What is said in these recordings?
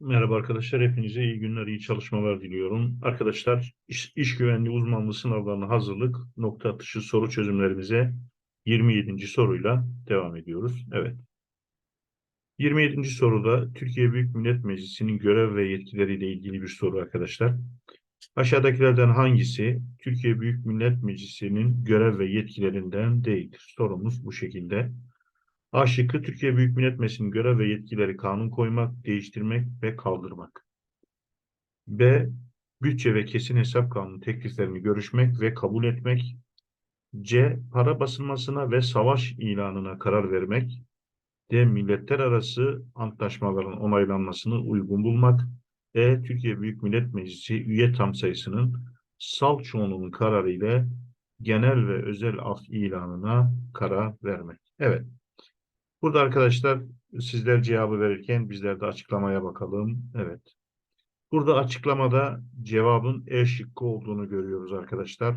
Merhaba arkadaşlar, hepinize iyi günler, iyi çalışmalar diliyorum. Arkadaşlar, iş, iş güvenliği uzmanlığı sınavlarına hazırlık nokta atışı soru çözümlerimize 27. soruyla devam ediyoruz. Evet. 27. soruda Türkiye Büyük Millet Meclisi'nin görev ve yetkileriyle ilgili bir soru arkadaşlar. Aşağıdakilerden hangisi Türkiye Büyük Millet Meclisi'nin görev ve yetkilerinden değildir? Sorumuz bu şekilde. A şıkkı Türkiye Büyük Millet Meclisi'nin görev ve yetkileri kanun koymak, değiştirmek ve kaldırmak. B. Bütçe ve kesin hesap kanunu tekliflerini görüşmek ve kabul etmek. C. Para basılmasına ve savaş ilanına karar vermek. D. Milletler arası antlaşmaların onaylanmasını uygun bulmak. E. Türkiye Büyük Millet Meclisi üye tam sayısının salt çoğunluğunun kararı ile genel ve özel af ilanına karar vermek. Evet. Burada arkadaşlar sizler cevabı verirken bizler de açıklamaya bakalım. Evet. Burada açıklamada cevabın E şıkkı olduğunu görüyoruz arkadaşlar.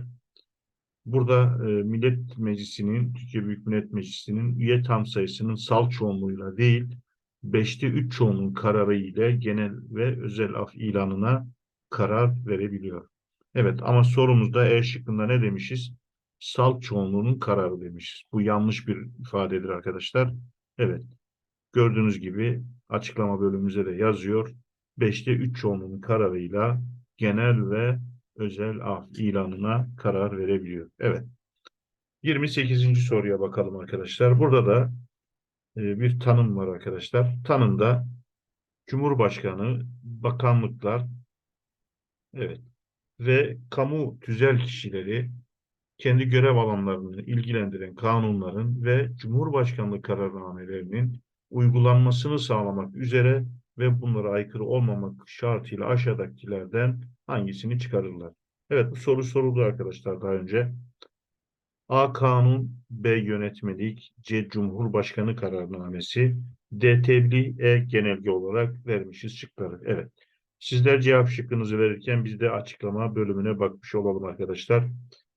Burada e, Millet Meclisi'nin, Türkiye Büyük Millet Meclisi'nin üye tam sayısının sal çoğunluğuyla değil, 5'te 3 çoğunluğun kararı ile genel ve özel af ilanına karar verebiliyor. Evet ama sorumuzda E şıkkında ne demişiz? Salt çoğunluğunun kararı demişiz. Bu yanlış bir ifadedir arkadaşlar. Evet. Gördüğünüz gibi açıklama bölümümüze de yazıyor. 5'te 3 çoğunluğun kararıyla genel ve özel af ilanına karar verebiliyor. Evet. 28. soruya bakalım arkadaşlar. Burada da e, bir tanım var arkadaşlar. Tanımda Cumhurbaşkanı, bakanlıklar, evet ve kamu tüzel kişileri kendi görev alanlarını ilgilendiren kanunların ve Cumhurbaşkanlığı kararnamelerinin uygulanmasını sağlamak üzere ve bunlara aykırı olmamak şartıyla aşağıdakilerden hangisini çıkarırlar? Evet bu soru soruldu arkadaşlar daha önce. A. Kanun, B. Yönetmelik, C. Cumhurbaşkanı kararnamesi, D. Tebliğ, E. Genelge olarak vermişiz şıkları. Evet. Sizler cevap şıkkınızı verirken biz de açıklama bölümüne bakmış olalım arkadaşlar.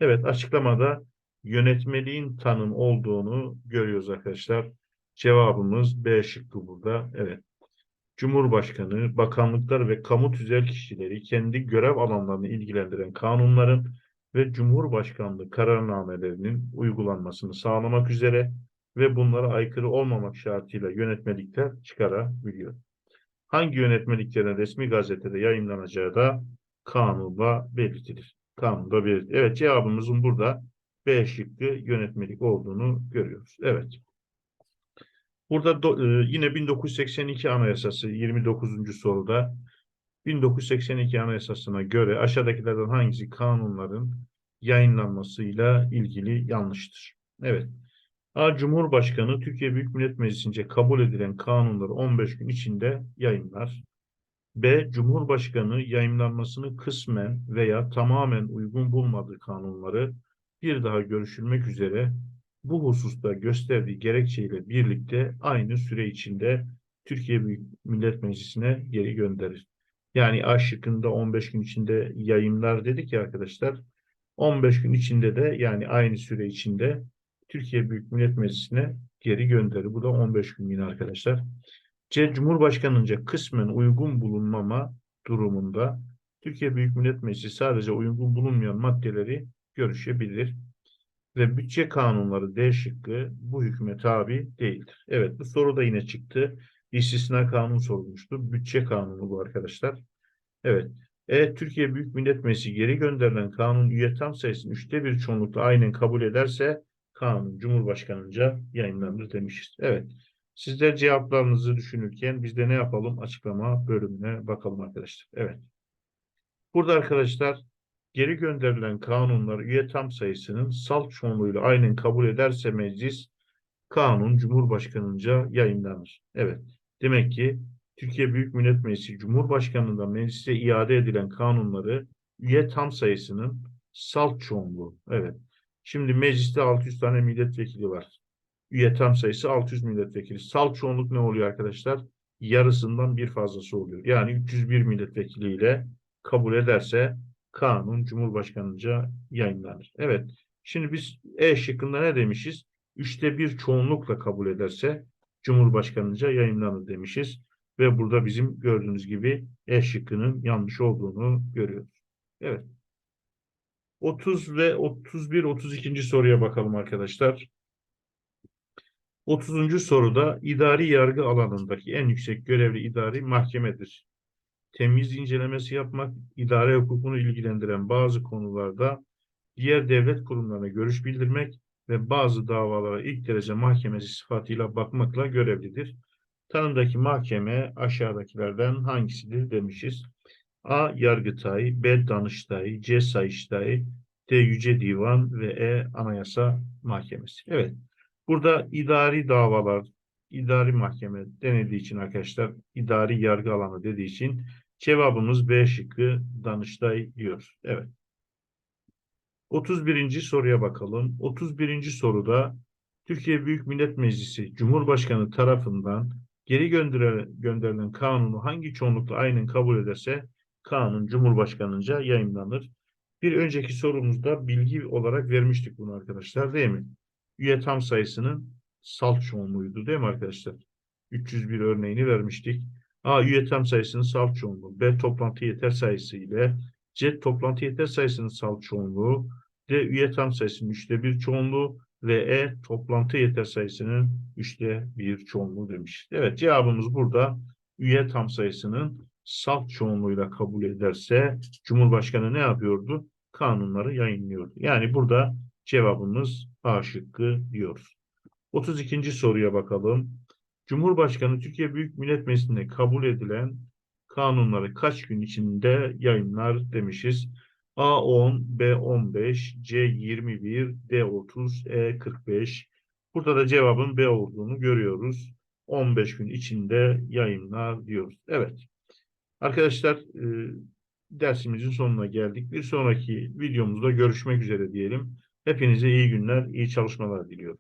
Evet açıklamada yönetmeliğin tanım olduğunu görüyoruz arkadaşlar. Cevabımız B şıkkı burada. Evet. Cumhurbaşkanı, bakanlıklar ve kamu tüzel kişileri kendi görev alanlarını ilgilendiren kanunların ve Cumhurbaşkanlığı kararnamelerinin uygulanmasını sağlamak üzere ve bunlara aykırı olmamak şartıyla yönetmelikler çıkarabiliyor. Hangi yönetmeliklerin resmi gazetede yayınlanacağı da kanunda belirtilir. Kanunda belirtilir. Evet cevabımızın burada B şıkkı yönetmelik olduğunu görüyoruz. Evet. Burada do, e, yine 1982 Anayasası 29. soruda 1982 Anayasası'na göre aşağıdakilerden hangisi kanunların yayınlanmasıyla ilgili yanlıştır? Evet. A. Cumhurbaşkanı Türkiye Büyük Millet Meclisi'nce kabul edilen kanunları 15 gün içinde yayınlar. B. Cumhurbaşkanı yayınlanmasını kısmen veya tamamen uygun bulmadığı kanunları bir daha görüşülmek üzere bu hususta gösterdiği gerekçeyle birlikte aynı süre içinde Türkiye Büyük Millet Meclisi'ne geri gönderir. Yani A şıkkında 15 gün içinde yayınlar dedik ya arkadaşlar. 15 gün içinde de yani aynı süre içinde Türkiye Büyük Millet Meclisi'ne geri gönderir. Bu da 15 gün yine arkadaşlar. C. Cumhurbaşkanınca kısmen uygun bulunmama durumunda Türkiye Büyük Millet Meclisi sadece uygun bulunmayan maddeleri görüşebilir. Ve bütçe kanunları D şıkkı bu hükme tabi değildir. Evet bu soru da yine çıktı. İstisna kanun sorulmuştu. Bütçe kanunu bu arkadaşlar. Evet. E Türkiye Büyük Millet Meclisi geri gönderilen kanun üye tam sayısının üçte bir çoğunlukla aynen kabul ederse kanun Cumhurbaşkanınca yayınlanır demişiz. Evet. Sizler cevaplarınızı düşünürken biz de ne yapalım? Açıklama bölümüne bakalım arkadaşlar. Evet. Burada arkadaşlar geri gönderilen kanunlar üye tam sayısının salt çoğunluğuyla aynen kabul ederse meclis kanun Cumhurbaşkanınca yayınlanır. Evet. Demek ki Türkiye Büyük Millet Meclisi Cumhurbaşkanlığından meclise iade edilen kanunları üye tam sayısının salt çoğunluğu. Evet. Şimdi mecliste 600 tane milletvekili var. Üye tam sayısı 600 milletvekili. Salt çoğunluk ne oluyor arkadaşlar? Yarısından bir fazlası oluyor. Yani 301 milletvekiliyle kabul ederse kanun Cumhurbaşkanınca yayınlanır. Evet. Şimdi biz E şıkkında ne demişiz? Üçte bir çoğunlukla kabul ederse Cumhurbaşkanınca yayınlanır demişiz. Ve burada bizim gördüğünüz gibi E şıkkının yanlış olduğunu görüyoruz. Evet. 30 ve 31, 32. soruya bakalım arkadaşlar. 30. soruda idari yargı alanındaki en yüksek görevli idari mahkemedir. Temiz incelemesi yapmak, idare hukukunu ilgilendiren bazı konularda diğer devlet kurumlarına görüş bildirmek ve bazı davalara ilk derece mahkemesi sıfatıyla bakmakla görevlidir. Tanımdaki mahkeme aşağıdakilerden hangisidir demişiz. A. Yargıtay, B. Danıştay, C. Sayıştay, D. Yüce Divan ve E. Anayasa Mahkemesi. Evet. Burada idari davalar, idari mahkeme denildiği için arkadaşlar, idari yargı alanı dediği için cevabımız B şıkkı Danıştay diyor. Evet. 31. soruya bakalım. 31. soruda Türkiye Büyük Millet Meclisi Cumhurbaşkanı tarafından geri gönderilen, kanunu hangi çoğunlukla aynen kabul ederse kanun Cumhurbaşkanınca yayınlanır. Bir önceki sorumuzda bilgi olarak vermiştik bunu arkadaşlar değil mi? Üye tam sayısının salt çoğunluğuydu değil mi arkadaşlar? 301 örneğini vermiştik. A. Üye tam sayısının salt çoğunluğu. B. Toplantı yeter sayısı ile C. Toplantı yeter sayısının salt çoğunluğu. D. Üye tam sayısının üçte bir çoğunluğu ve E. Toplantı yeter sayısının üçte bir çoğunluğu demiş. Evet cevabımız burada üye tam sayısının salt çoğunluğuyla kabul ederse Cumhurbaşkanı ne yapıyordu? Kanunları yayınlıyordu. Yani burada cevabımız A şıkkı diyoruz. 32. soruya bakalım. Cumhurbaşkanı Türkiye Büyük Millet Meclisi'nde kabul edilen kanunları kaç gün içinde yayınlar demişiz. A10, B15, C21, D30, E45. Burada da cevabın B olduğunu görüyoruz. 15 gün içinde yayınlar diyoruz. Evet. Arkadaşlar e, dersimizin sonuna geldik. Bir sonraki videomuzda görüşmek üzere diyelim. Hepinize iyi günler, iyi çalışmalar diliyorum.